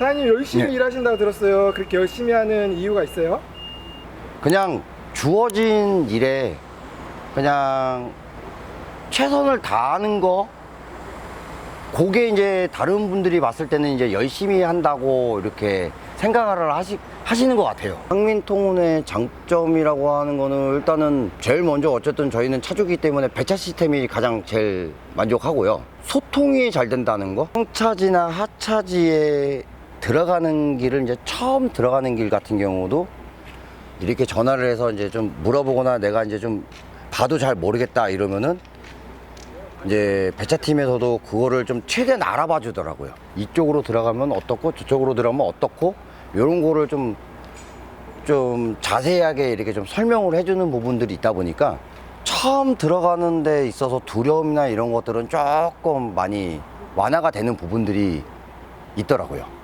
사장님 열심히 네. 일하신다고 들었어요. 그렇게 열심히 하는 이유가 있어요? 그냥 주어진 일에 그냥 최선을 다하는 거 그게 이제 다른 분들이 봤을 때는 이제 열심히 한다고 이렇게 생각을 하시, 하시는 것 같아요. 상민통운의 장점이라고 하는 거는 일단은 제일 먼저 어쨌든 저희는 차주기 때문에 배차 시스템이 가장 제일 만족하고요. 소통이 잘 된다는 거. 상차지나 하차지에 들어가는 길을 이제 처음 들어가는 길 같은 경우도 이렇게 전화를 해서 이제 좀 물어보거나 내가 이제 좀 봐도 잘 모르겠다 이러면은 이제 배차팀에서도 그거를 좀 최대한 알아봐 주더라고요. 이쪽으로 들어가면 어떻고 저쪽으로 들어가면 어떻고 이런 거를 좀, 좀 자세하게 이렇게 좀 설명을 해주는 부분들이 있다 보니까 처음 들어가는 데 있어서 두려움이나 이런 것들은 조금 많이 완화가 되는 부분들이 있더라고요.